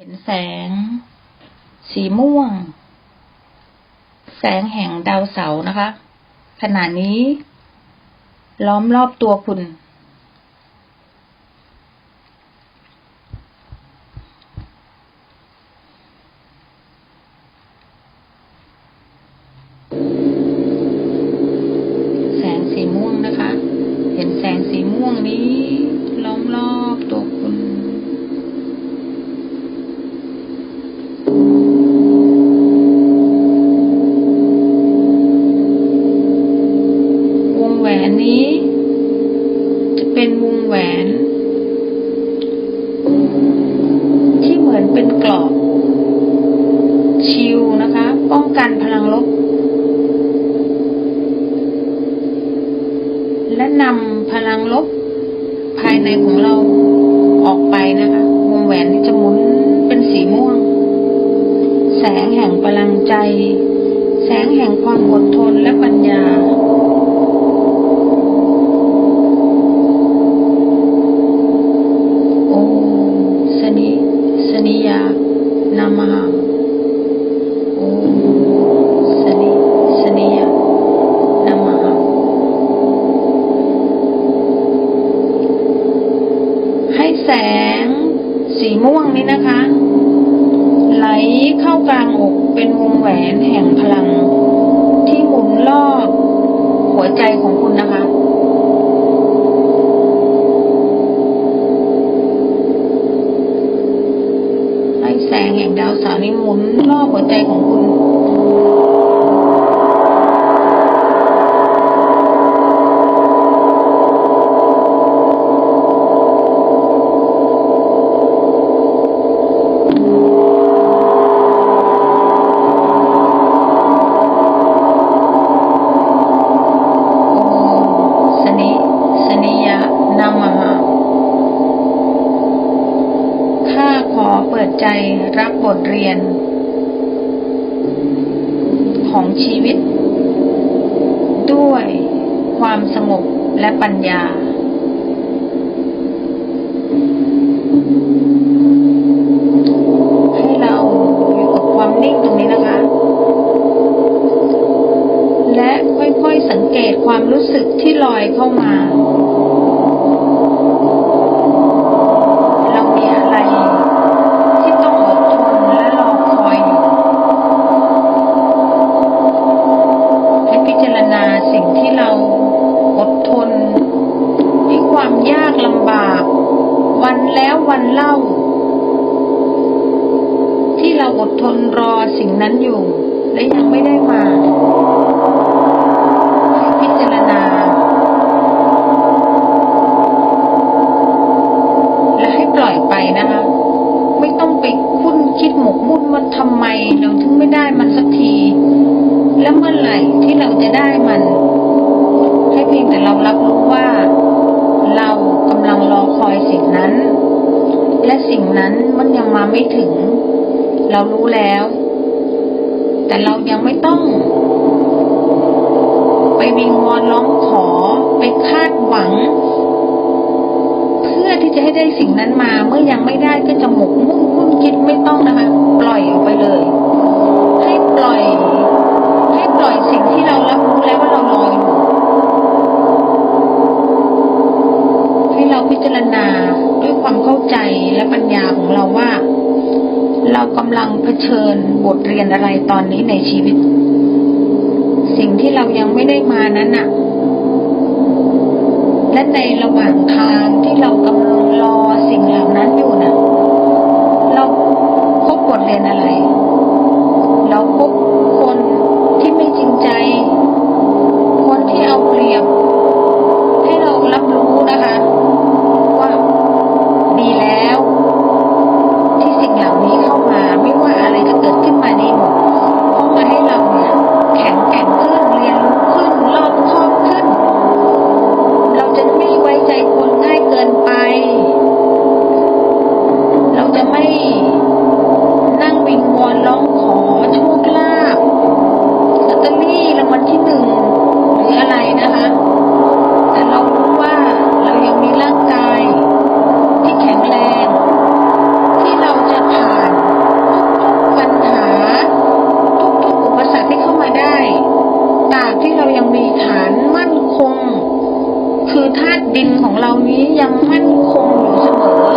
เห็นแสง สีม่วง แสงแห่งดาวเสาร์นะคะ ขณะนี้ ล้อมรอบตัวคุณ แสงแห่งพลังใจ แสงแห่งความอดทนและปัญญา นวงแหวนแห่งพลังที่หมุนรอบ หัวใจของคุณนะคะ ให้แสงแห่งดาวเสาร์นี้หมุนรอบหัวใจของคุณ สนิสนิยะนามหา ข้าขอเปิดใจรับบทเรียน ของชีวิต ด้วยความสงบและ ปัญญา ให้เราอยู่กับความนิ่งตรงนี้นะคะ และค่อยๆสังเกตความรู้สึกที่ลอยเข้ามาเรามีอะไรที่ต้องอดทนและรอคอยอยู่ ให้พิจารณาสิ่งที่เราอดทนด้วยความยากลำบาก วันแล้ววันเล่า ที่เราอดทนรอสิ่งนั้นอยู่ และยังไม่ได้มา ให้พิจารณา และให้ปล่อยไปนะคะ ไม่ต้องไปคุ้นคิดหมกมุ่นว่าทำไมเราถึงไม่ได้มันสักที และเมื่อไหร่ที่เราจะได้มัน ให้เพียงแต่เรารับรู้ว่า เรากำลังรอคอยสิ่งนั้น และสิ่งนั้นมันยังมาไม่ถึง เรารู้แล้ว แต่เรายังไม่ต้อง ไป วิงวอนร้องขอไปคาดหวัง เพื่อที่จะให้ได้สิ่งนั้นมา เมื่อยังไม่ได้ก็จะหมกมุ่นคุ้นคิดไม่ต้องนะคะ ปล่อยออกไปเลย ให้ปล่อย ให้ปล่อยสิ่งที่เรารับรู้แล้วว่าเรารออยู่ให้เราพิจารณาด้วยความเข้าใจและปัญญาของเราว่า เรากำลังเผชิญบทเรียนอะไรตอนนี้ในชีวิต สิ่งที่เรายังไม่ได้มานั้นน่ะ และในระหว่างทางที่เรากำลังรอสิ่งเหล่านั้นอยู่น่ะ เราพบบทเรียนอะไร เราพบคนที่ไม่จริงใจ คนที่เอาเปรียบ ดินของเรานี้ยังมั่นคงอยู่เสมอ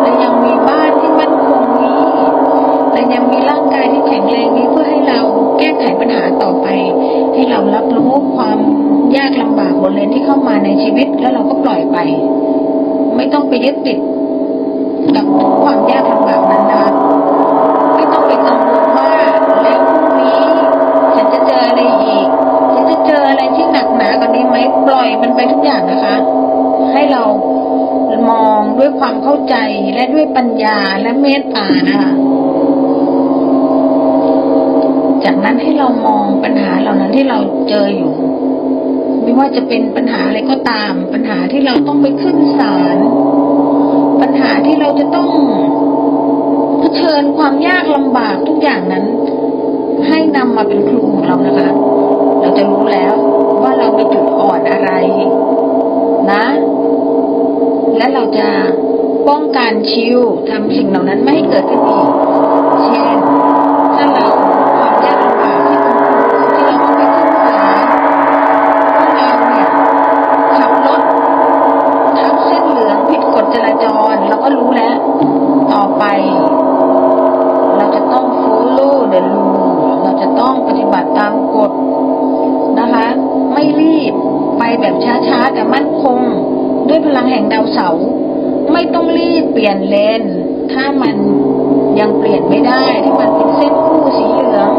และยังมีบ้านที่มั่นคงนี้ และยังมีร่างกายที่แข็งแรงนี้เพื่อให้เราแก้ไขปัญหาต่อไป ให้เรารับรู้ความยากลำบากบนเลนที่เข้ามาในชีวิตแล้วเราก็ปล่อยไป ไม่ต้องไปยึดติดกับความยากลำบากนั้นนะไม่ต้องไปกังวลว่าแล้วพรุ่งนี้ ฉันจะเจออะไรอีก ฉันจะเจออะไรที่หนักหนากว่านี้ไหมปล่อยมันไปทุกอย่างนะคะ ความเข้าใจและด้วยปัญญาและเมตตานะคะ จากนั้นให้เรามองปัญหาเหล่านั้นที่เราเจออยู่ ไม่ว่าจะเป็นปัญหาอะไรก็ตาม ปัญหาที่เราต้องไปขึ้นศาลปัญหาที่เราจะต้องเผชิญความยากลำบากทุกอย่างนั้น ให้นำมาเป็นครูของเรานะคะ เราจะรู้แล้วว่าเรามีจุดอ่อนอะไร นะ และเราจะ ป้องกันชิวทำสิ่งเหล่านั้นไม่ให้เกิดขึ้นอีก เช่น ไม่ต้องรีบเปลี่ยนเลน ถ้ามันยังเปลี่ยนไม่ได้ที่มันเป็นเส้นคู่สีเหลือง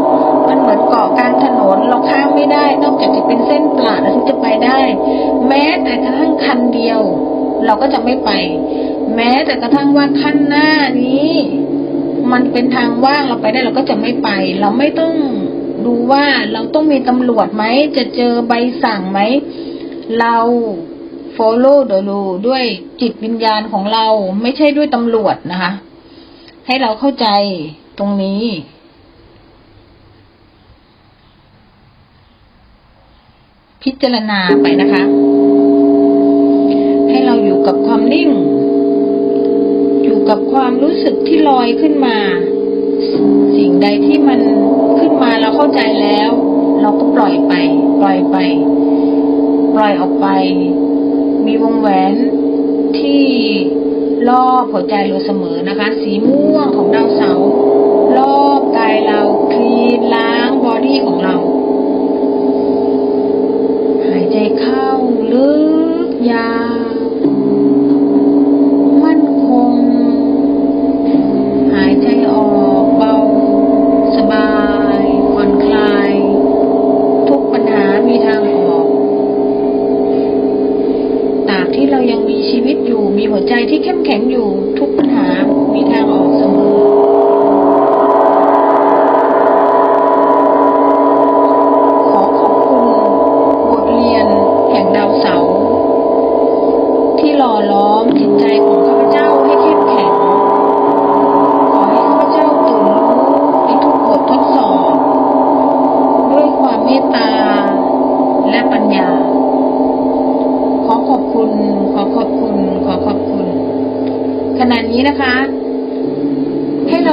มันเหมือนเกาะกลางถนนเราข้ามไม่ได้ นอกจากจะเป็นเส้นปลาดเราถึงจะไปได้ แม้แต่กระทั่งคันเดียว เราก็จะไม่ไป แม้แต่กระทั่งว่าขั้นหน้านี้ มันเป็นทางว่างเราไปได้เราก็จะไม่ไป เราไม่ต้องดูว่าเราต้องมีตำรวจไหม จะเจอใบสั่งไหม เรา follow the rule ด้วยจิตวิญญาณของเราไม่ใช่ด้วยตำรวจนะคะ ให้เราเข้าใจตรงนี้ พิจารณาไปนะคะ ให้เราอยู่กับความนิ่ง อยู่กับความรู้สึกที่ลอยขึ้นมา สิ่งใดที่มันขึ้นมาเราเข้าใจแล้ว เราก็ปล่อยไป ปล่อยไป ปล่อยออกไป มีวงแหวนที่รอบหัวใจเราเสมอนะคะ สีม่วงของดาวเสาร์รอบกายเราคลีนล้างบอดี้ของเรา หายใจเข้าลึกยาว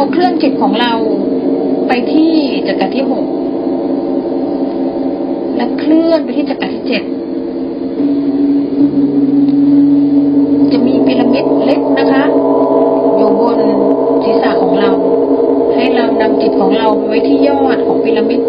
เราเคลื่อนจิตของเราไปที่จักรที่หกและเคลื่อนไปที่จักรที่เจ็ดจะมีพีระมิดเล็กนะคะ อยู่บนศีรษะของเรา ให้เรานำจิตของเราไปไว้ที่ยอดของพีระมิด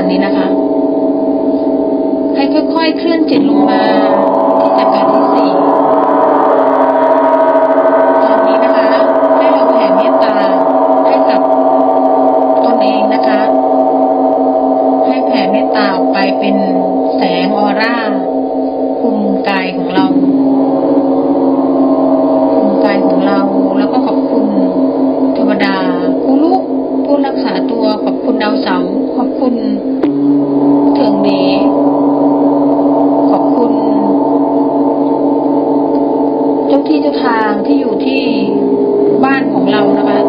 ันนี้นะคะ ให้ค่อยๆเคลื่อนจิตลงมาที่จะกัน ที่เจ้าทางที่อยู่ที่บ้านของเรานะคะ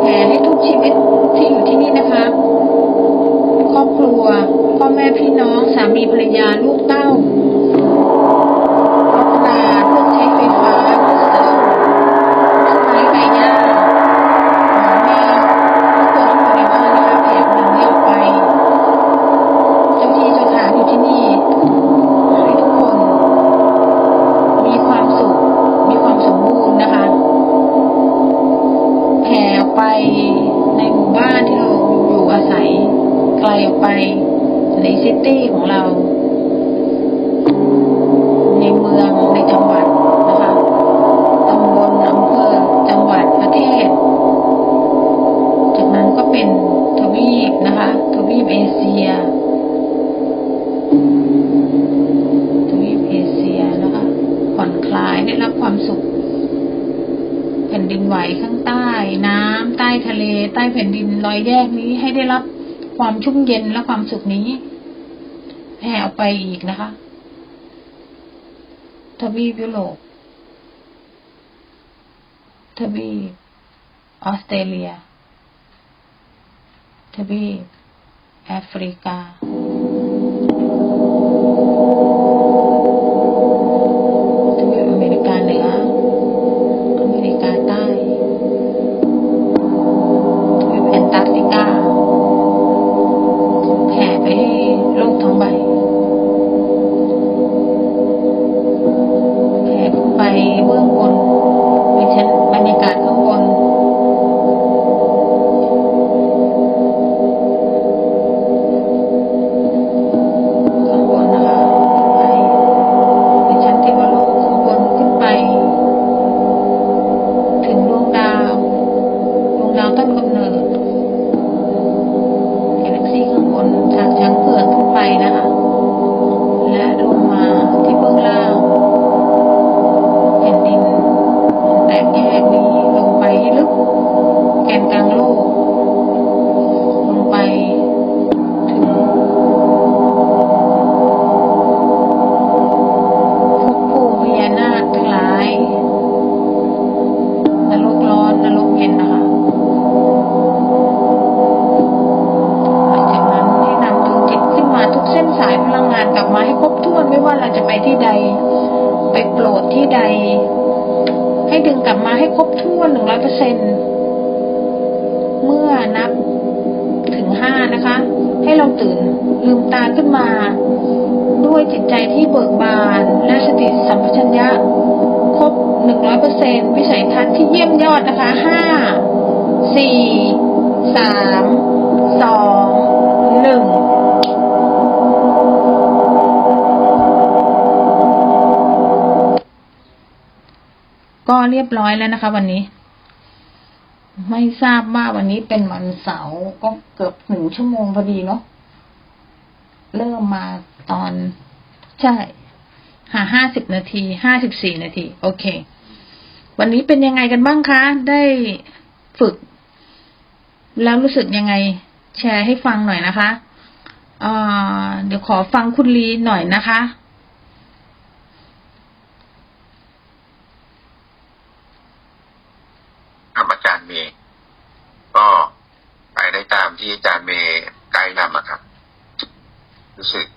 แผ่ให้ทุกชีวิตที่อยู่ที่นี่นะคะ ครอบครัวพ่อแม่พี่น้องสามีภรรยาลูกเได้รับความสุข แผ่นดินไหวข้างใต้น้ำ ใต้ทะเล ใต้แผ่นดินรอยแยกนี้ให้ได้รับความชุ่มเย็นและความสุขนี้แผ่ออกไปอีกนะคะทวีปยุโรปทวีปออสเตรเลียทวีปแอฟริกา ลืมตาขึ้นมา ด้วยจิตใจที่เบิกบาน และสติสัมปชัญญะ ครบหนึ่งร้อยเปอร์เซ็นวิสัยทัศน์ที่เยี่ยมยอดนะคะห้าสี่สามสองหนึ่งก็เรียบร้อยแล้วนะคะ วันนี้ ไม่ทราบว่าวันนี้เป็นวันเสาร์ก็เกือบหนึ่งชั่วโมงพอดีเนาะ เริ่มมาตอนใช่หาห้าสิบนาทีห้าสิบสี่นาที โอเค วันนี้เป็นยังไงกันบ้างคะ ได้ฝึก แล้วรู้สึกยังไง แชร์ให้ฟังหน่อยนะคะเเดี๋ยวขอฟังคุณลีหน่อยนะคะครับอาจารย์เมย์ก็ไปได้ตามที่อาจารย์เมย the.